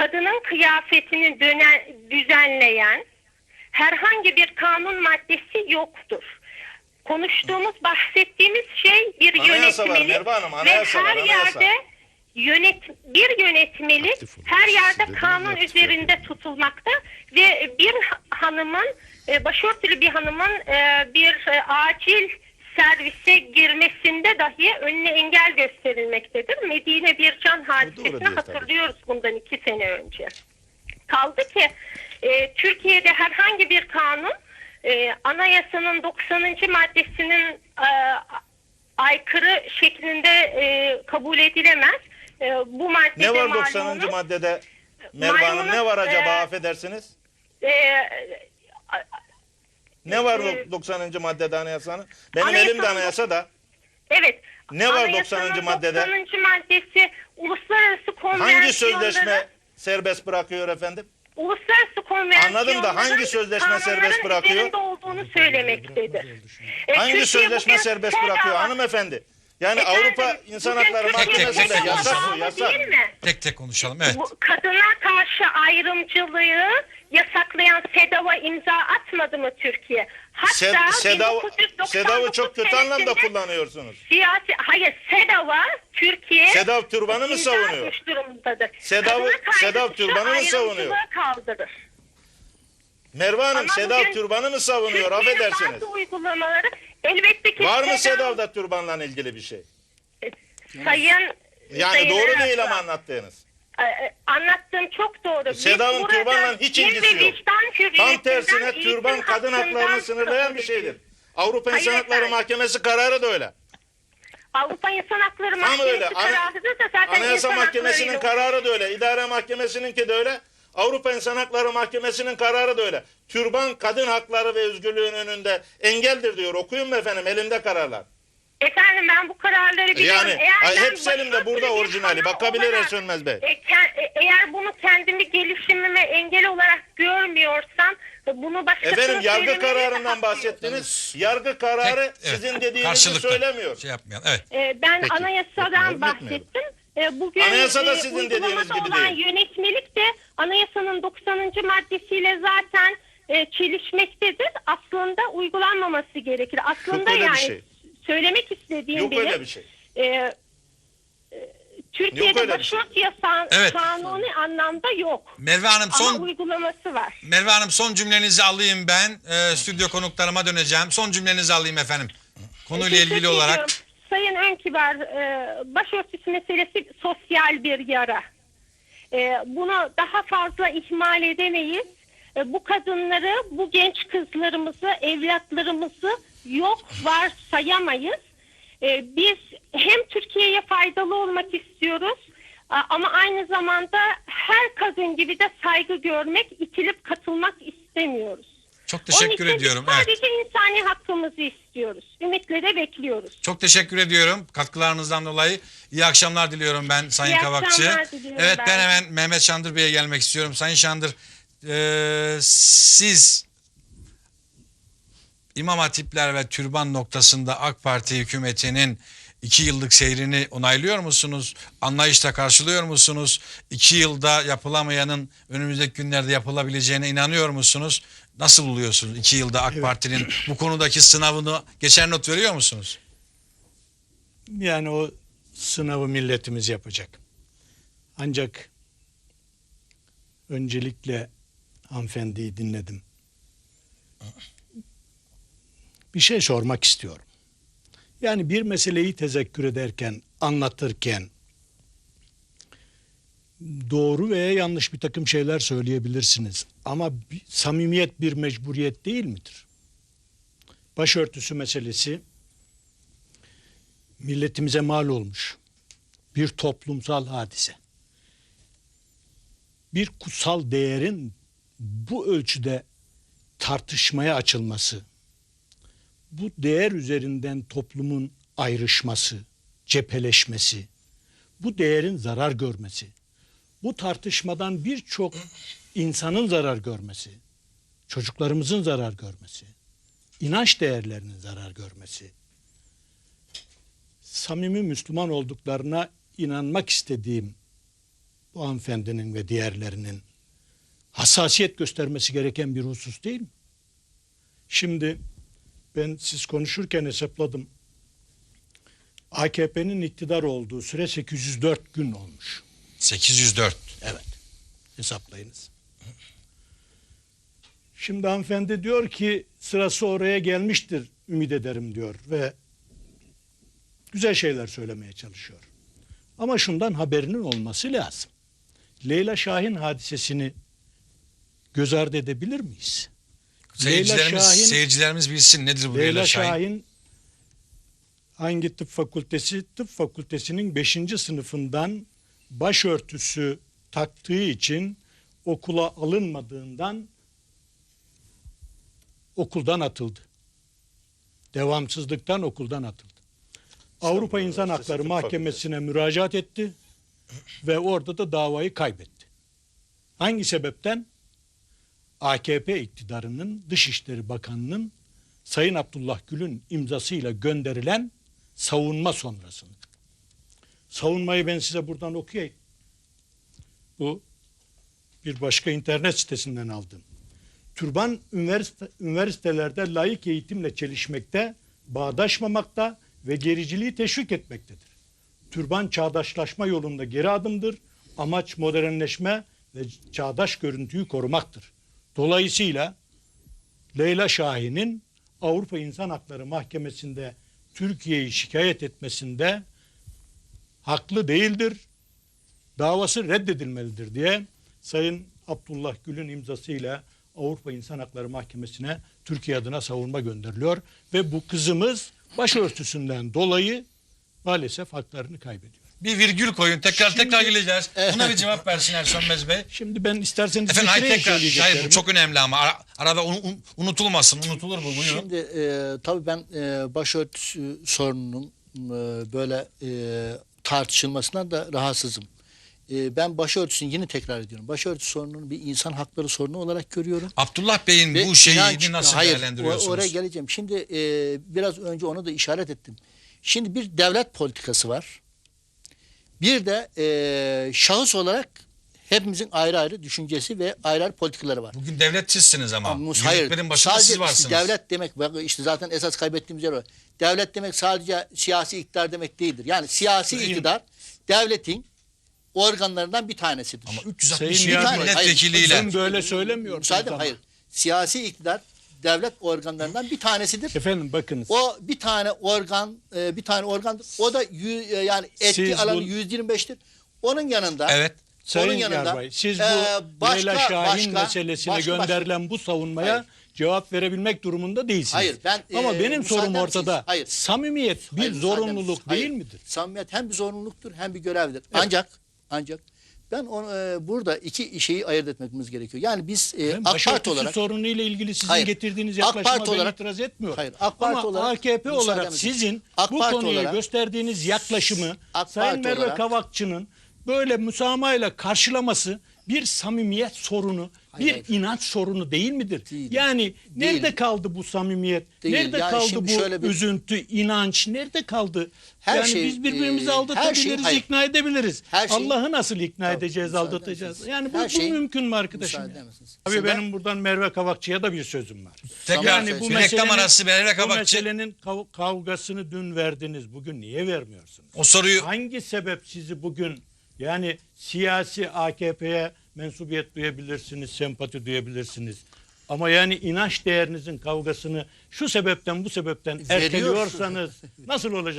kadının kıyafetini dönen, düzenleyen herhangi bir kanun maddesi yoktur. Konuştuğumuz, bahsettiğimiz şey bir Anayasa var yönetmelik Hanım, ve her var, anayasa. yerde yönet bir yönetmelik Aktif olun. her Siz yerde kanun aktif üzerinde tutulmakta ve bir hanımın e, başörtülü bir hanımın e, bir e, acil servise girmesinde dahi önüne engel gösterilmektedir. Medine Bircan hadisesini değil tabii. hatırlıyoruz bundan iki sene önce. Kaldı ki e, Türkiye'de herhangi bir kanun e, anayasanın 90. maddesinin e, aykırı şeklinde e, kabul edilemez. E, bu maddede Ne var 90. malumunuz, maddede? Merve Hanım ne var acaba e, affedersiniz? e, Ne var e, 90. maddede anayasanın? Benim anayasanın- elimde anayasa da. evet. Ne var Anayasanın 90. maddede? 90. maddesi uluslararası konvansiyonları Hangi sözleşme serbest bırakıyor efendim? uluslararası konvansiyonların Anladım da hangi sözleşme serbest bırakıyor? olduğunu söylemektedir. E, Hangi Türkiye sözleşme serbest bırakıyor hanımefendi? Yani Efendim, Avrupa İnsan Hakları Mahkemesi'nde yasak bu yasak. Değil mi? Tek tek konuşalım. Evet. Bu kadına karşı ayrımcılığı yasaklayan SEDAV'a imza atmadı mı Türkiye? Hatta Sed, Sedav, 1999 Sedav'ı çok kötü anlamda senesinde kullanıyorsunuz. Siyasi, hayır SEDAV'a Türkiye Sedav türbanı mı imza savunuyor? atmış durumdadır. Sedav- Kadına karşı Sedav türbanı mı savunuyor? kaldırır. Merve Hanım Ama Sedav bugün türbanı mı savunuyor Türkiye'nin affedersiniz? bazı uygulamaları elbette ki Var mı Sedav- Sedav'da türbanla ilgili bir şey? Sayın Yani Sayın doğru Eraslan, değil ama anlattığınız. E, e, Anlattığım çok doğru. Biz Sedav'ın burada türbanla hiç din ilgisi yok. vicdan Tam hürriyetinden, tersine türban kadın haklarını sınırlayan bir şeydir. Avrupa Hayır İnsan Hakları efendim. Mahkemesi kararı da öyle. Avrupa İnsan Hakları Tam Mahkemesi öyle. Ana- kararı da zaten Anayasa insan Mahkemesi'nin haklarıyla kararı da öyle. İdare Mahkemesi'ninki de öyle. Avrupa İnsan Hakları Mahkemesi'nin kararı da öyle. Türban kadın hakları ve özgürlüğün önünde engeldir diyor. Okuyun mu efendim? Elimde kararlar. Efendim ben bu kararları biliyorum. Yani Eğer ay, ben hepsi elimde başörtülü burada bir orijinali. Bakabilir olarak, Sönmez Bey. e, ke- e, eğer bunu kendimi gelişimime engel olarak görmüyorsam e, bunu başkasına Efendim yargı söylemeye de kararından hakkım yok. bahsettiniz. Yargı kararı Tek- evet, sizin dediğinizi karşılıklı. söylemiyor. Şey yapmayalım. Evet. E, ben Peki, anayasadan bahsettim. E, bugün Anayasada e, sizin uygulamada dediğiniz gibi olan değil. yönetmelik de anayasanın 90. maddesiyle zaten e, çelişmektedir. Aslında uygulanmaması gerekir. Aslında öyle bir yani şey. Söylemek istediğim Yok benim öyle bir şey. e, e, Türkiye'de bir şey. başörtü yasağı Evet. kanuni anlamda yok. Merve Hanım Ama son uygulaması var. Merve Hanım son cümlenizi alayım ben. Ee, stüdyo konuklarıma döneceğim. Son cümlenizi alayım efendim. Konuyla Teşekkür ilgili olarak. ediyorum. Sayın Önkibar, e, başörtüsü meselesi sosyal bir yara. E, bunu daha fazla ihmal edemeyiz. E, bu kadınları, bu genç kızlarımızı, evlatlarımızı yok var sayamayız. E, biz hem Türkiye'ye faydalı olmak istiyoruz ama aynı zamanda her kadın gibi de saygı görmek, itilip katılmak istemiyoruz. Çok Onun teşekkür için biz ediyorum. Evet. Sadece insani hakkımızı istiyoruz. Ümitle de bekliyoruz. Çok teşekkür ediyorum katkılarınızdan dolayı. İyi akşamlar diliyorum ben Sayın İyi Kavakçı. Evet ben ben. hemen Mehmet Şandır Bey'e gelmek istiyorum. Sayın Şandır eee, siz İmam Hatipler ve türban noktasında AK Parti hükümetinin iki yıllık seyrini onaylıyor musunuz? Anlayışla karşılıyor musunuz? İki yılda yapılamayanın önümüzdeki günlerde yapılabileceğine inanıyor musunuz? Nasıl buluyorsunuz iki yılda AK Parti'nin bu konudaki sınavını geçer not veriyor musunuz? Yani o sınavı milletimiz yapacak. Ancak öncelikle hanımefendiyi dinledim. Bir şey sormak istiyorum. Yani bir meseleyi tezekkür ederken, anlatırken doğru veya yanlış bir takım şeyler söyleyebilirsiniz. Ama samimiyet bir mecburiyet değil midir? Başörtüsü meselesi milletimize mal olmuş bir toplumsal hadise. Bir kutsal değerin bu ölçüde tartışmaya açılması, bu değer üzerinden toplumun ayrışması, cepheleşmesi, bu değerin zarar görmesi, bu tartışmadan birçok insanın zarar görmesi, çocuklarımızın zarar görmesi, inanç değerlerinin zarar görmesi, samimi Müslüman olduklarına inanmak istediğim bu hanımefendinin ve diğerlerinin hassasiyet göstermesi gereken bir husus değil mi? Şimdi ben siz konuşurken hesapladım. AKP'nin iktidar olduğu süre 804 gün olmuş. 804. Evet. Hesaplayınız. Şimdi hanımefendi diyor ki sırası oraya gelmiştir ümit ederim diyor ve güzel şeyler söylemeye çalışıyor. Ama şundan haberinin olması lazım. Leyla Şahin hadisesini göz ardı edebilir miyiz? Seyircilerimiz, Şahin- seyircilerimiz bilsin nedir bu Leyla, Leyla Şahin. Şahin. hangi tıp fakültesi? Tıp fakültesinin 5. sınıfından başörtüsü taktığı için okula alınmadığından okuldan atıldı. Devamsızlıktan okuldan atıldı. Avrupa İnsan Hakları Mahkemesi'ne müracaat etti ve orada da davayı kaybetti. Hangi sebepten? AKP iktidarının Dışişleri Bakanı'nın Sayın Abdullah Gül'ün imzasıyla gönderilen savunma sonrasında. Savunmayı ben size buradan okuyayım. Bu bir başka internet sitesinden aldım. Türban üniversite, üniversitelerde layık eğitimle çelişmekte, bağdaşmamakta ve gericiliği teşvik etmektedir. Türban çağdaşlaşma yolunda geri adımdır. Amaç modernleşme ve çağdaş görüntüyü korumaktır. Dolayısıyla Leyla Şahin'in Avrupa İnsan Hakları Mahkemesi'nde Türkiye'yi şikayet etmesinde haklı değildir. Davası reddedilmelidir diye Sayın Abdullah Gül'ün imzasıyla Avrupa İnsan Hakları Mahkemesi'ne Türkiye adına savunma gönderiliyor ve bu kızımız başörtüsünden dolayı maalesef haklarını kaybediyor. Bir virgül koyun. Tekrar Şimdi- tekrar geleceğiz. Buna bir cevap versin Ersan Mez Bey. Şimdi ben isterseniz Efendim hayır bitireyim tekrar. Hayır bu çok önemli ama ara- arada un- un- unutulmasın. Unutulur bu. Buyurun. Şimdi e, tabii ben e, başörtüsü sorununun e, böyle e, tartışılmasından da rahatsızım. E, ben başörtüsünü yine tekrar ediyorum. Başörtüsü sorununu bir insan hakları sorunu olarak görüyorum. Abdullah Bey'in Ve bu şeyini inanç- nasıl hayır, değerlendiriyorsunuz? o- oraya geleceğim. Şimdi e, biraz önce onu da işaret ettim. Şimdi bir devlet politikası var. Bir de e, şahıs olarak hepimizin ayrı ayrı düşüncesi ve ayrı ayrı politikaları var. Bugün devlet sizsiniz ama. Ama başında sadece siz varsınız. devlet demek işte zaten esas kaybettiğimiz yer o. Devlet demek sadece siyasi iktidar demek değildir. Yani siyasi Sayın- iktidar devletin organlarından bir tanesidir. Ama Sayın 360 Nihat Bey, milletvekiliyle. Ben böyle söylemiyorum. Müsaade hayır. Siyasi iktidar devlet organlarından bir tanesidir. Efendim bakınız. O bir tane organ, e, bir tane organdır. O da yü- e, yani etki Siz alanı bu- 125'tir. Onun yanında Evet. Sayın onun yanında Yarbay, siz bu e, başka- Leyla Şahin başka- meselesine başka- gönderilen bu savunmaya Hayır. cevap verebilmek durumunda değilsiniz. Hayır, ben, Ama e, benim sorum müsaadenle ortada. siz- hayır. Samimiyet bir Hayır, müsaade zorunluluk misiniz? Hayır. değil midir? Samimiyet hem bir zorunluluktur hem bir görevdir. Ancak ancak ben onu, e, burada iki şeyi ayırt etmemiz gerekiyor. Yani biz e, AK Parti olarak sorunu ile ilgili sizin Hayır. getirdiğiniz AK yaklaşıma Parti ben olarak- itiraz etmiyorum. Hayır, AK Parti Ama olarak- AKP olarak sizin AK bu Parti konuya olarak- gösterdiğiniz yaklaşımı AK Sayın Parti Merve olarak- Kavakçı'nın böyle müsamahayla karşılaması bir samimiyet sorunu, Hayır, bir hayır. inanç sorunu değil midir? Değil. Yani nerede Değil. kaldı bu samimiyet? Değil. Nerede Yani kaldı bu şöyle bir- üzüntü, inanç? Nerede kaldı? Her yani şey, biz birbirimizi e, aldatabiliriz, şey- ikna edebiliriz. Her şey- Allah'ı nasıl ikna Tabii, edeceğiz, aldatacağız? misiniz? Yani bu, Her bu şey- mümkün mü arkadaşım? Ya? misiniz? Tabii Şimdi- benim buradan Merve Kavakçı'ya da bir sözüm var. Tekrar Yani bu bu reklam meselenin- arası Merve Bu Kabakçı. meselenin kav- kavgasını dün verdiniz. Bugün niye vermiyorsunuz? O soruyu Hangi sebep sizi bugün yani siyasi AKP'ye mensubiyet duyabilirsiniz, sempati duyabilirsiniz. Ama yani inanç değerinizin kavgasını şu sebepten bu sebepten Veriyor. erteliyorsanız nasıl olacak